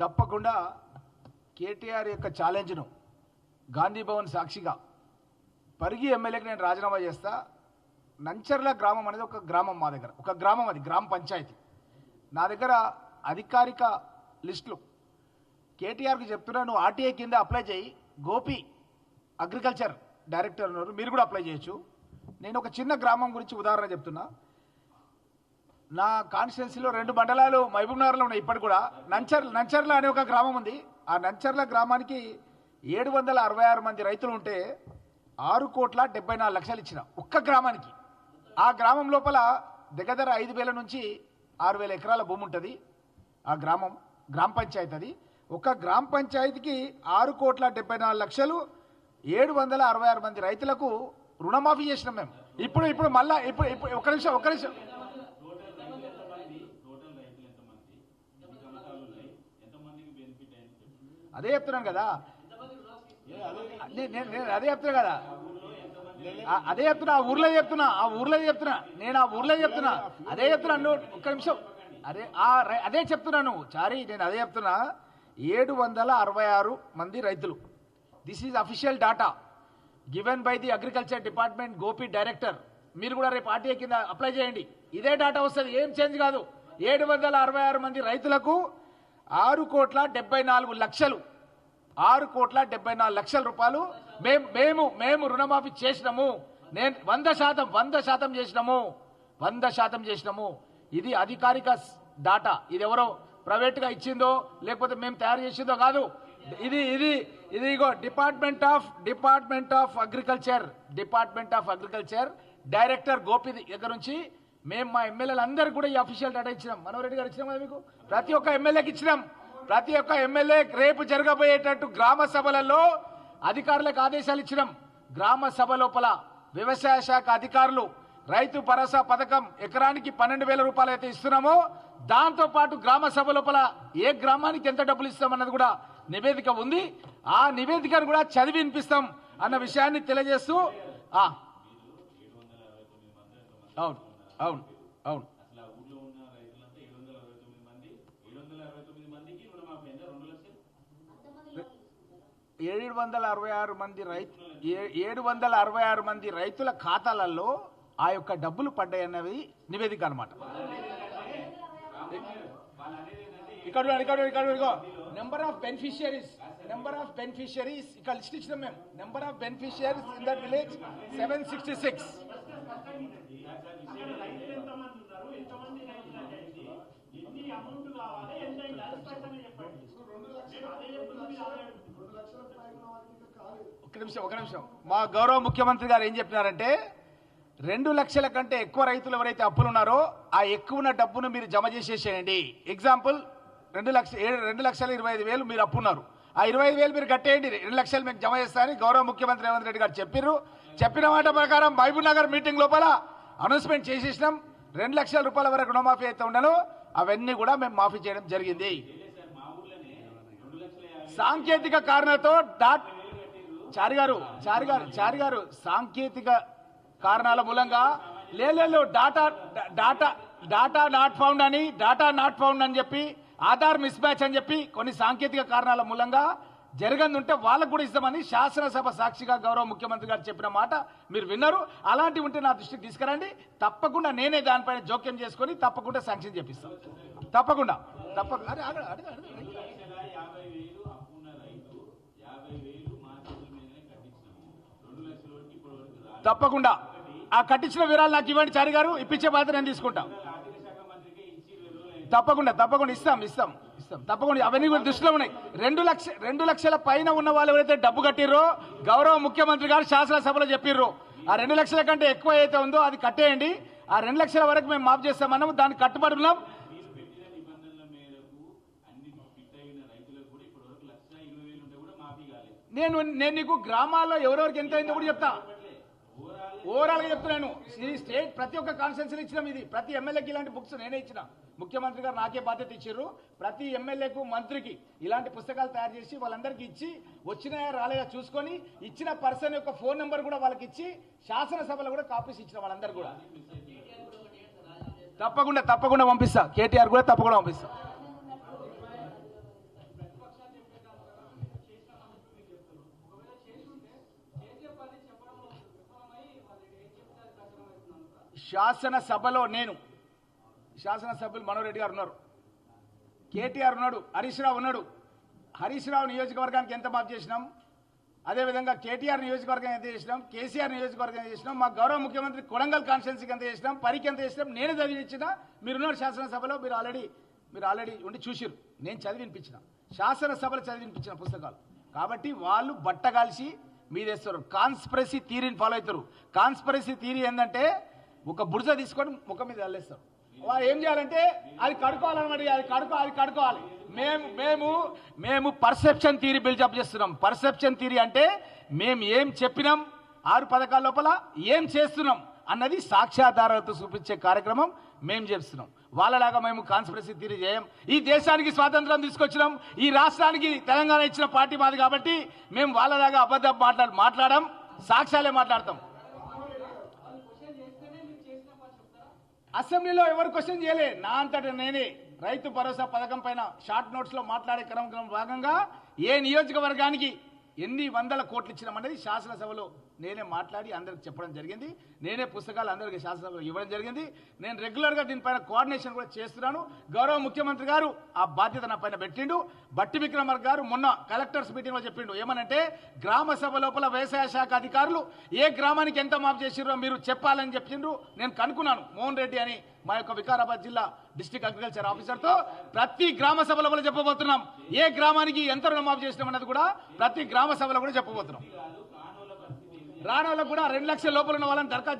తప్పకుండా కేటీఆర్ యొక్క ఛాలెంజ్ను గాంధీ భవన్ సాక్షిగా పరిగి ఎమ్మెల్యేకి నేను రాజీనామా చేస్తా. నంచర్ల గ్రామం అనేది ఒక గ్రామం మా దగ్గర. ఒక గ్రామం అది గ్రామ పంచాయతీ. నా దగ్గర అధికారిక లిస్టులు. కేటీఆర్కి చెప్తున్నా నువ్వు ఆర్టీఐ కింద అప్లై చేయి. గోపి అగ్రికల్చర్ డైరెక్టర్ ఉన్నారు మీరు కూడా అప్లై చేయొచ్చు. నేను ఒక చిన్న గ్రామం గురించి ఉదాహరణ చెప్తున్నా. నా కాన్స్టిట్యున్సీలో రెండు మండలాలు మహబూబ్నగర్లో ఉన్నాయి ఇప్పటికి కూడా. నంచర్ నంచర్ల అనే ఒక గ్రామం ఉంది. ఆ నంచర్ల గ్రామానికి ఏడు వందల అరవై ఆరు మంది రైతులు ఉంటే ఆరు కోట్ల డెబ్బై నాలుగు లక్షలు ఇచ్చిన ఒక్క గ్రామానికి. ఆ గ్రామం లోపల దగ్గర ఐదు వేల నుంచి ఆరు వేల ఎకరాల భూమి ఉంటుంది. ఆ గ్రామం గ్రామ పంచాయతీ అది. ఒక గ్రామ పంచాయతీకి ఆరు కోట్ల డెబ్బై నాలుగు లక్షలు ఏడు వందల అరవై ఆరు మంది రైతులకు రుణమాఫీ చేసినాం మేము. ఇప్పుడు ఇప్పుడు మళ్ళా ఇప్పుడు ఇప్పుడు ఒక నిమిషం ఒక నిమిషం. అదే చెప్తున్నాను కదా. నేను నేను అదే చెప్తున్నా కదా. అదే చెప్తున్నా ఆ ఊర్లో చెప్తున్నా ఆ ఊర్లో చెప్తున్నా నేను ఆ ఊర్లో చెప్తున్నా అదే చెప్తున్నా నువ్వు ఒక్క నిమిషం. అదే ఆ రై- అదే చెప్తున్నాను చారీ నేను అదే చెప్తున్నా. ఏడు వందల అరవై ఆరు మంది రైతులు. This is official data given by the agriculture department Gopi director మీరు కూడా రేపు ఆర్టీఏ కింద అప్లై చేయండి. ఇదే డాటా వస్తుంది ఏం చేంజ్ కాదు. ఏడు వందల అరవై ఆరు మంది రైతులకు ఆరు కోట్ల డెబ్బై నాలుగు లక్షలు. ఆరు కోట్ల డెబ్బై నాలుగు లక్షల రూపాయలు మేము మేము మేము రుణమాఫీ చేసినాము. నేను వంద శాతం వంద శాతం చేసినాము. వంద శాతం చేసినాము. ఇది అధికారిక డాటా. ఇది ఎవరో ప్రైవేట్గా ఇచ్చిందో లేకపోతే మేము తయారు చేసిందో కాదు. ఇది ఇది ఇది ఇగో department of department of agriculture. Department of agriculture director Gopi దగ్గర నుంచి మేము మా ఎమ్మెల్యేలు అందరూ కూడా ఈ అఫీషియల్ డేటా ఇచ్చినాం. మనోరెడ్డి గారు ఇచ్చినాం కదా మీకు? ప్రతి ఒక్క ఎమ్మెల్యేకి ఇచ్చినాం. ప్రతి ఒక్క ఎమ్మెల్యే రేపు జరగబోయేటట్టు గ్రామ సభలలో అధికారులకు ఆదేశాలు ఇచ్చినాం. గ్రామ సభ లోపల వ్యవసాయ శాఖ అధికారులు రైతు భరోసా పథకం ఎకరానికి పన్నెండు వేల రూపాయలు అయితే ఇస్తున్నామో దాంతో పాటు గ్రామ సభ లోపల ఏ గ్రామానికి ఎంత డబ్బులు ఇస్తామన్నది కూడా నివేదిక ఉంది. ఆ నివేదికను కూడా చదివి వినిపిస్తాం అన్న విషయాన్ని తెలియజేస్తూ అవును. అవును అవును. ఏడు వందల అరవై ఆరు మంది రైతు ఏడు వందల అరవై ఆరు మంది రైతుల ఖాతాలలో ఆ యొక్క డబ్బులు పడ్డాయన్నది నివేదిక అనమాట ఇక్కడ ఇక్కడ ఇక్కడ number of beneficiaries number of beneficiaries ఇక్కడ లిస్ట్ ఇచ్చినాం మేము. Number of beneficiaries in that village seven sixty six ఒక నిమిషం ఒక నిమిషం. మా గౌరవ ముఖ్యమంత్రి గారు ఏం చెప్పినారంటే రెండు లక్షల కంటే ఎక్కువ రైతులు ఎవరైతే అప్పులు ఉన్నారో ఆ ఎక్కువ ఉన్న డబ్బును మీరు జమ చేసేసేయండి. ఎగ్జాంపుల్ రెండు లక్ష ఏడు రెండు లక్షల ఇరవై ఐదు వేలు మీరు అప్పున్నారు. ఆ ఇరవై ఐదు వేలు మీరు కట్టేయండి రెండు లక్షలు మీకు జమ చేస్తారని గౌరవ ముఖ్యమంత్రి రేవంత్ రెడ్డి గారు చెప్పారు చెప్పిన మాట ప్రకారం మహబూబ్ నగర్ మీటింగ్ లోపల అనౌన్స్మెంట్ చేసేసినాం. రెండు లక్షల రూపాయల వరకు రుణమాఫీ అయితే ఉండను. అవన్నీ కూడా మేము మాఫీ చేయడం జరిగింది. సాంకేతిక కారణాలతో డాట్ చారి గారు చారి గారు చారి గారు సాంకేతిక కారణాల మూలంగా లేదు data data data not found అని డాటా నాట్ ఫౌండ్ అని చెప్పి ఆధార్ మిస్ మ్యాచ్ అని చెప్పి కొన్ని సాంకేతిక కారణాల మూలంగా జరగంది ఉంటే వాళ్ళకు కూడా ఇస్తామని శాసనసభ సాక్షిగా గౌరవ ముఖ్యమంత్రి గారు చెప్పిన మాట మీరు విన్నారు. అలాంటివి ఉంటే నా దృష్టికి తీసుకురండి. తప్పకుండా నేనే దానిపైన జోక్యం చేసుకొని తప్పకుండా శాంక్షన్ చేపిస్తాను తప్పకుండా. తప్పకుండా తప్పకుండా. ఆ కట్టించిన వివరాలు నాకు ఇవ్వండి చారి గారు. ఇప్పించే బాధ్యత నేను తీసుకుంటా. తప్పకుండా తప్పకుండా ఇస్తాం ఇస్తాం ఇస్తాం. తప్పకుండా అవన్నీ కూడా దృష్టిలో ఉన్నాయి. రెండు లక్ష రెండు లక్షల పైన ఉన్న వాళ్ళు ఎవరైతే డబ్బు కట్టిర్రో గౌరవ ముఖ్యమంత్రి గారు శాసనసభలో చెప్పిర్రు. ఆ రెండు లక్షల కంటే ఎక్కువ అయితే ఉందో అది కట్టేయండి. ఆ రెండు లక్షల వరకు మేము మాఫ్ చేస్తామన్నాము దాన్ని కట్టుబడి ఉన్నాం. నేను నేను నీకు గ్రామాల్లో ఎవరెవరికి ఎంత అయిందో కూడా చెప్తా. ఓవరాల్గా చెప్తున్నాను. ఈ స్టేట్ ప్రతి ఒక్క కాన్స్టిట్యూన్సీ ఇచ్చినాం ఇది. ప్రతి ఎమ్మెల్యేకి ఇలాంటి బుక్స్ నేనే ఇచ్చిన. ముఖ్యమంత్రి గారు నాకే బాధ్యత ఇచ్చారు ప్రతి ఎమ్మెల్యేకు మంత్రికి ఇలాంటి పుస్తకాలు తయారు చేసి వాళ్ళందరికీ ఇచ్చి వచ్చినాయా రాలేదా చూసుకొని ఇచ్చిన పర్సన్ యొక్క ఫోన్ నెంబర్ కూడా వాళ్ళకి ఇచ్చి శాసనసభలో కూడా కాపీస్ ఇచ్చిన వాళ్ళందరూ కూడా. తప్పకుండా తప్పకుండా పంపిస్తా. కేటీఆర్ కూడా తప్పకుండా పంపిస్తా. శాసనసభలో నేను శాసనసభ్యులు మనోరెడ్డి గారు ఉన్నారు. కేటీఆర్ ఉన్నాడు హరీష్ రావు ఉన్నాడు. హరీష్ రావు నియోజకవర్గానికి ఎంత మాఫ్ చేసినాం? అదేవిధంగా కేటీఆర్ నియోజకవర్గం ఎంత చేసినాం? కేసీఆర్ నియోజకవర్గం ఎంత చేసినాం? మా గౌరవ ముఖ్యమంత్రి కొడంగల్ కాన్స్టిట్యున్సీకి ఎంత చేసినాం? పరికి ఎంత చేసినాం? నేను చదివించిన మీరున్నారు శాసనసభలో మీరు ఆల్రెడీ మీరు ఆల్రెడీ ఉండి చూసిరు నేను చదివినిపించిన శాసనసభలు చదివినిపించిన పుస్తకాలు. కాబట్టి వాళ్ళు బట్ట బట్టగాల్సి మీదేస్తారు. కాన్స్పరసీ థీరీని ఫాలో అవుతారు. కాన్స్పరసీ థీరీ ఏంటంటే ఒక బుడజ తీసుకొని ముఖం మీద వెళ్ళేస్తారు వారు ఏం చేయాలంటే అది కడుకోవాలన్నమాట అది కడుకో అది కడుకోవాలి మేము మేము మేము పర్సెప్షన్ థీరీ బిల్డప్ చేస్తున్నాం. పర్సెప్షన్ థీరీ అంటే మేము ఏం చెప్పినాం ఆరు పథకాల లోపల ఏం చేస్తున్నాం అన్నది సాక్ష్యాధారాలతో చూపించే కార్యక్రమం మేము చేస్తున్నాం. వాళ్ళలాగా మేము కాన్స్పిరసీ థీరీ చేయం. ఈ దేశానికి స్వాతంత్రం తీసుకొచ్చినాం ఈ రాష్ట్రానికి తెలంగాణ ఇచ్చిన పార్టీ మాది కాబట్టి మేము వాళ్ళలాగా అబద్ధం మాట్లాడ మాట్లాడడం సాక్ష్యాలే మాట్లాడతాం. అసెంబ్లీలో ఎవరు క్వశ్చన్ చేయలే? నా అంతటా నేనే. రైతు భరోసా పథకం పైన షార్ట్ నోట్స్లో మాట్లాడే క్రమం భాగంగా ఏ నియోజకవర్గానికి ఎన్ని వందల కోట్లు ఇచ్చినామనేది శాసనసభలో నేనే మాట్లాడి అందరికి చెప్పడం జరిగింది. నేనే పుస్తకాలు అందరికి శాసనసభలో ఇవ్వడం జరిగింది. నేను రెగ్యులర్గా దీనిపైన కోఆర్డినేషన్ కూడా చేస్తున్నాను. గౌరవ ముఖ్యమంత్రి గారు ఆ బాధ్యత నా పైన పెట్టిండు. బట్టి విక్రమార్ గారు మొన్న కలెక్టర్స్ మీటింగ్లో చెప్పిండు. ఏమనంటే గ్రామ సభ లోపల వ్యవసాయ శాఖ అధికారులు ఏ గ్రామానికి ఎంత మాఫ్ చేసిరో మీరు చెప్పాలని చెప్పిండ్రు. నేను కనుక్కున్నాను మోహన్ రెడ్డి అని మా యొక్క వికారాబాద్ జిల్లా డిస్ట్రిక్ట్ అగ్రికల్చర్ ఆఫీసర్తో. ప్రతి గ్రామ సభలో కూడా చెప్పబోతున్నాం. ఏ గ్రామానికి ఎంత రుణమాఫీ చేసినాం అన్నది కూడా ప్రతి గ్రామ సభలో కూడా చెప్పబోతున్నాం. రానోళ్ళకు కూడా రెండు లక్షల లోపల ఉన్న వాళ్ళని దరఖాస్తు